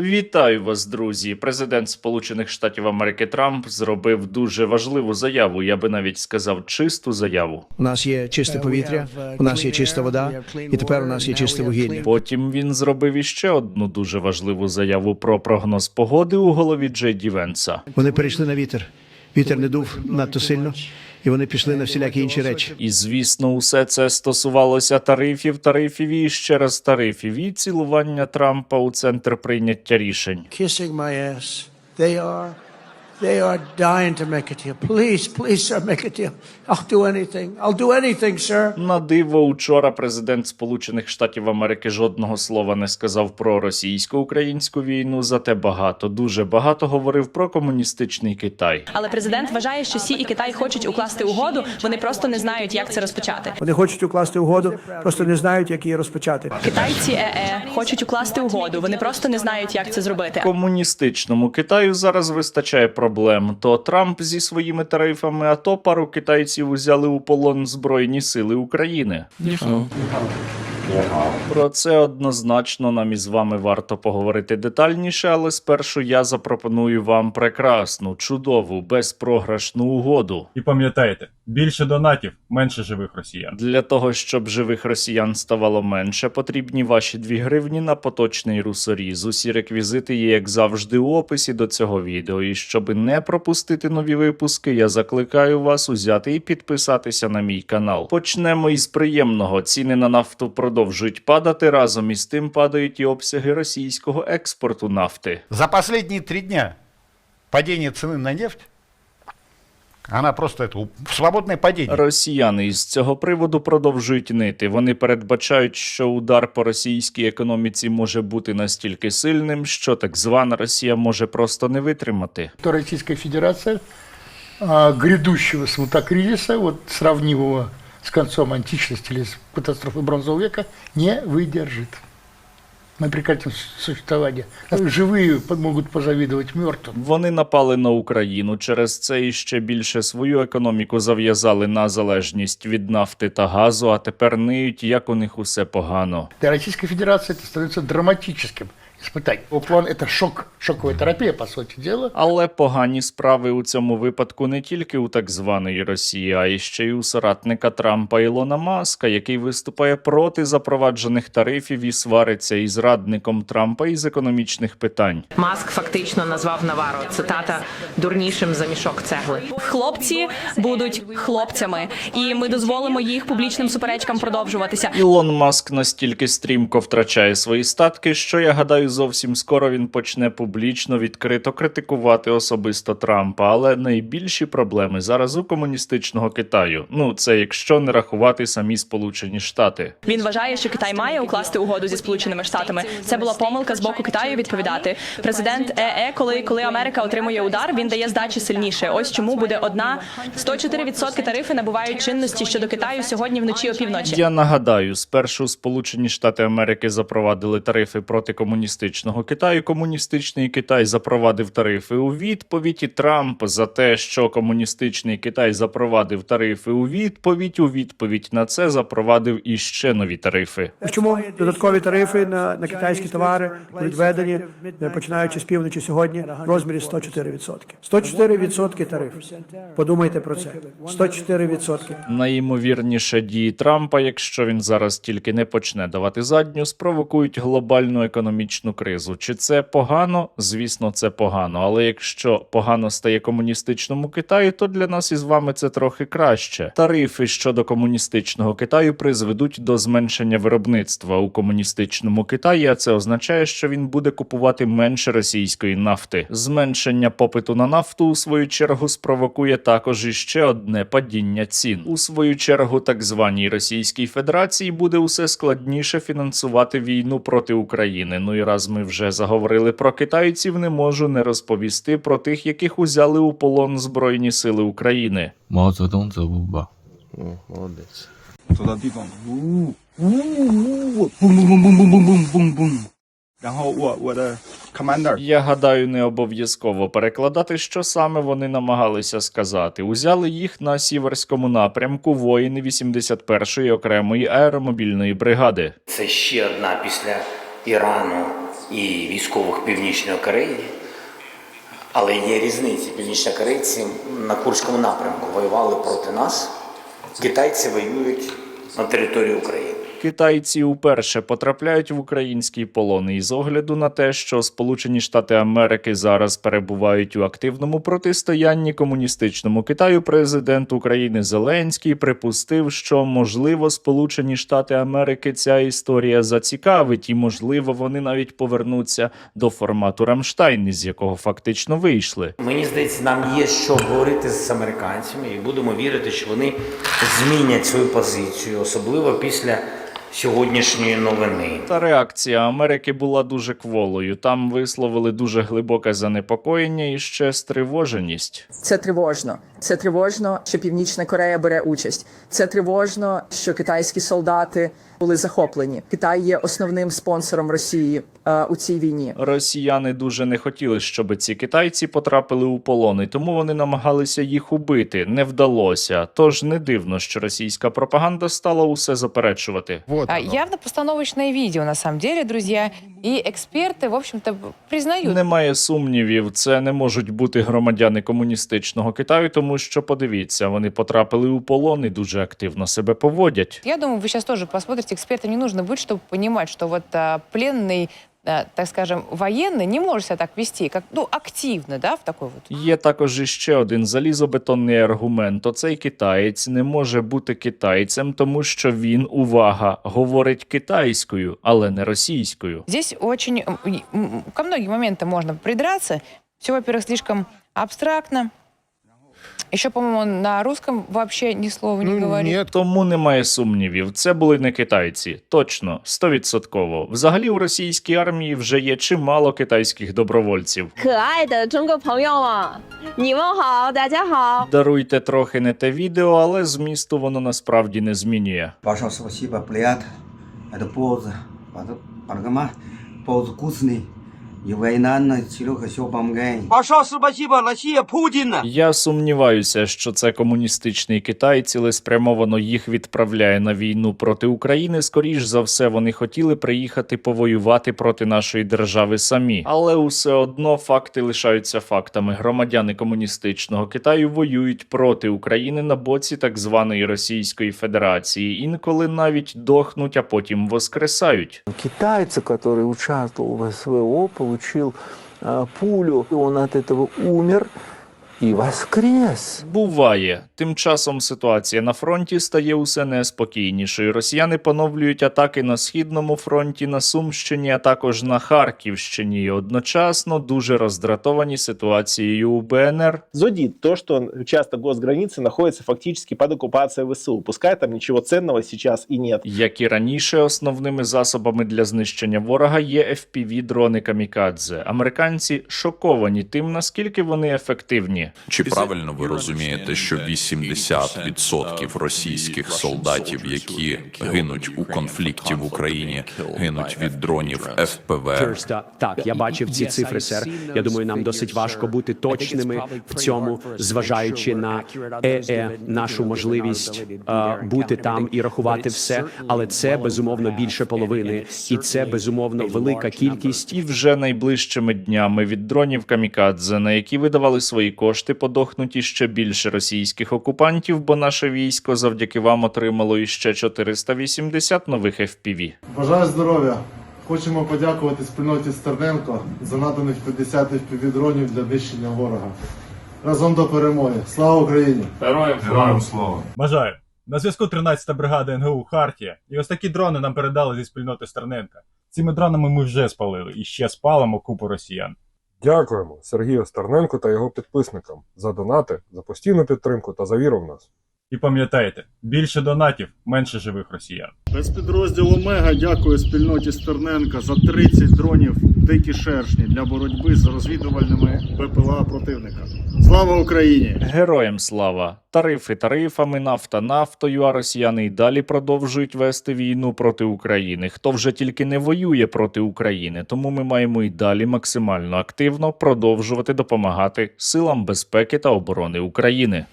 Вітаю вас, друзі. Президент Сполучених Штатів Америки Трамп зробив дуже важливу заяву. Я би навіть сказав чисту заяву. У нас є чисте повітря, у нас є чиста вода, і тепер у нас є чисте вугілля. Потім він зробив іще одну дуже важливу заяву про прогноз погоди у голові Джей Дівенса. Вони перейшли на вітер. Вітер не дув надто сильно, і вони пішли на всілякі інші речі. І звісно, усе це стосувалося тарифів, тарифів і ще раз тарифів і цілування Трампа у центр прийняття рішень. kissing my ass. They are, they are dying to make a deal. Please, please, sir, make a deal. I'll do anything. I'll do anything, sir. На диво, учора президент Сполучених Штатів Америки жодного слова не сказав про російсько-українську війну, зате багато, дуже багато говорив про комуністичний Китай. Але президент вважає, що Сі і Китай хочуть укласти угоду. Вони просто не знають, як це розпочати. Вони хочуть укласти угоду, просто не знають, як її розпочати. Китайці ЕЕ хочуть укласти угоду. Вони просто не знають, як це зробити. Комуністичному Китаю зараз вистачає проблем. То Трамп зі своїми тарифами, а то пару китайців узяли у полон збройні сили України. Про це однозначно нам із вами варто поговорити детальніше, але спершу я запропоную вам прекрасну, чудову, безпрограшну угоду. І пам'ятайте, більше донатів, менше живих росіян. Для того, щоб живих росіян ставало менше, потрібні ваші 2 гривні на поточний русоріз. Усі реквізити є, як завжди, у описі до цього відео. І щоб не пропустити нові випуски, я закликаю вас узяти і підписатися на мій канал. Почнемо із приємного. Ціни на нафту продовжують падати. Разом із тим падають і обсяги російського експорту нафти. За последние три дня падение цены на нефть, она просто это у- свободное. Росіяни із цього приводу продовжують нити. Вони передбачають, що удар по російській економіці може бути настільки сильним, що так звана Росія може просто не витримати. то Российская Федерация а, грядущего смутокризиса, вот сравнимого с концом античности или с катастрофой бронзового века, не выдержит. Мы прекратим с- существование. Живые по- могут позавидовать мертвым. Вони напали на Україну. Через це і ще більше свою економіку зав'язали на залежність від нафти та газу, а тепер ниють, як у них усе погано. Для Российской Федерации это становится драматическим испытанием. Его план – это шок, шоковая терапия, по сути дела. Але погані справи у цьому випадку не тільки у так званої Росії, а й ще й у соратника Трампа Ілона Маска, який виступає проти запроваджених тарифів і свариться із радником Трампа із економічних питань. Маск фактично назвав Наваро цитата дурнішим за мішок цегли. Хлопці будуть хлопцями, і ми дозволимо їх публічним суперечкам продовжуватися. Ілон Маск настільки стрімко втрачає свої статки, що я гадаю, зовсім скоро він почне публічно відкрито критикувати особисто Трампа. Але найбільші проблеми зараз у комуністичного Китаю. Ну це якщо не рахувати самі Сполучені Штати. Він вважає, що Китай має укласти угоду зі сполученими штатами. Це була помилка з боку Китаю відповідати. Президент ЕЕ, коли коли Америка отримує удар, він дає здачі сильніше. Ось чому буде одна 104% тарифи набувають чинності щодо Китаю сьогодні вночі опівночі. Я нагадаю, спершу Сполучені Штати Америки запровадили тарифи проти комуністичного Китаю. Комуністичний Китай запровадив тарифи у відповідь. І Трамп за те, що комуністичний Китай запровадив тарифи у відповідь. У відповідь на це запровадив іще нові тарифи. Чому додаткові тарифи на, на китайські товари будуть введені, е, починаючи з півночі сьогодні, в розмірі 104%. 104% тариф. Подумайте про це. 104%. Найімовірніше дії Трампа, якщо він зараз тільки не почне давати задню, спровокують глобальну економічну кризу. Чи це погано? Звісно, це погано. Але якщо погано стає комуністичному Китаю, то для нас із вами це трохи краще. Тарифи щодо комуністичного Китаю призведуть до зменшення виробництва у комуністичному Китаї, а це означає, що він буде купувати менше російської нафти. Зменшення попиту на нафту у свою чергу спровокує також іще одне падіння цін. У свою чергу, так званій Російській Федерації буде усе складніше фінансувати війну проти України. Ну і раз раз ми вже заговорили про китайців, не можу не розповісти про тих, яких узяли у полон Збройні Сили України. Мао Цзедун це буба. Я гадаю, не обов'язково перекладати, що саме вони намагалися сказати. Узяли їх на сіверському напрямку воїни 81-ї окремої аеромобільної бригади. Це ще одна після Ірану і військових Північної Кореї. Але є різниці. Північнокорейці на Курському напрямку воювали проти нас. Китайці воюють на території України. Китайці уперше потрапляють в український полон, і з огляду на те, що Сполучені Штати Америки зараз перебувають у активному протистоянні комуністичному Китаю, президент України Зеленський припустив, що можливо Сполучені Штати Америки ця історія зацікавить, і можливо вони навіть повернуться до формату Рамштайн, з якого фактично вийшли. Мені здається, нам є що говорити з американцями, і будемо вірити, що вони змінять свою позицію, особливо після сьогоднішньої новини. Та реакція Америки була дуже кволою. Там висловили дуже глибоке занепокоєння і ще стривоженість. Це тривожно. Це тривожно, що Північна Корея бере участь. Це тривожно, що китайські солдати були захоплені. Китай є основним спонсором Росії е, у цій війні. Росіяни дуже не хотіли, щоб ці китайці потрапили у полон, і тому вони намагалися їх убити. Не вдалося. Тож не дивно, що російська пропаганда стала усе заперечувати. Вот А, оно. Явно постановочное видео, на самом деле, друзья. И эксперты, в общем-то, признают. Немає сумнівів, це не можуть бути громадяни комуністичного Китаю, тому що подивіться, вони потрапили у полон і дуже активно себе поводять. Я думаю, вы сейчас тоже посмотрите, экспертам не нужно быть, чтобы понимать, что вот а, пленный, а, так скажем, военный не может себя так вести, как, ну, активно, да, в такой вот Є також іще один залізобетонний аргумент. Оцей китаєць не може бути китайцем, тому що він, увага, говорить китайською, але не російською. Здесь очень м, м, ко многим моментам можно придраться. Все, во-первых, слишком абстрактно. І що, по-моєму, на русском вообще ні слова не ну, говорить? Ні, тому немає сумнівів. Це були не китайці. Точно, стовідсотково. Взагалі у російській армії вже є чимало китайських добровольців. Даруйте трохи не те відео, але змісту воно насправді не змінює. Ваша спасіба, плеят, це поза, поза, поза, поза, я сумніваюся, що це комуністичний Китай цілеспрямовано їх відправляє на війну проти України. Скоріш за все, вони хотіли приїхати повоювати проти нашої держави самі. Але усе одно факти лишаються фактами. Громадяни комуністичного Китаю воюють проти України на боці так званої Російської Федерації. Інколи навіть дохнуть, а потім воскресають. Китайца, который участвовал в СВО, получил э, пулю, он от этого умер и воскрес. Буває. Тим часом ситуація на фронті стає усе неспокійнішою. Росіяни поновлюють атаки на східному фронті, на Сумщині, а також на Харківщині. І одночасно дуже роздратовані ситуацією у БНР. Зудит то, что участок госграницы находится фактически под оккупацией ВСУ. Пускай там ничего ценного сейчас и нет. Як і раніше, основними засобами для знищення ворога є fpv дрони камікадзе. Американці шоковані тим, наскільки вони ефективні. Чи правильно ви розумієте, що 80% російських солдатів, які гинуть у конфлікті в Україні, гинуть від дронів ФПВ? Так, я бачив ці цифри, сер. Я думаю, нам досить важко бути точними в цьому, зважаючи на ЕЕ, нашу можливість е, бути там і рахувати все. Але це безумовно більше половини, і це безумовно велика кількість. І вже найближчими днями від дронів камікадзе, на які видавали свої кошти, подохнуть іще більше російських окупантів, бо наше військо завдяки вам отримало іще 480 нових FPV. Бажаю здоров'я. Хочемо подякувати спільноті Стерненко за наданих 50 FPV-дронів для нищення ворога. Разом до перемоги. Слава Україні! Героям слава. Бажаю! На зв'язку 13-та бригада НГУ Хартія. І ось такі дрони нам передали зі спільноти Стерненка. Цими дронами ми вже спалили і ще спалимо купу росіян. Дякуємо Сергію Стерненку та його підписникам за донати, за постійну підтримку та за віру в нас. І пам'ятайте, більше донатів, менше живих росіян. Спецпідрозділ Омега дякує спільноті Стерненка за 30 дронів дикі шершні для боротьби з розвідувальними БПЛА противника. Слава Україні! Героям слава! Тарифи тарифами, нафта нафтою, а росіяни й далі продовжують вести війну проти України. Хто вже тільки не воює проти України, тому ми маємо й далі максимально активно продовжувати допомагати силам безпеки та оборони України.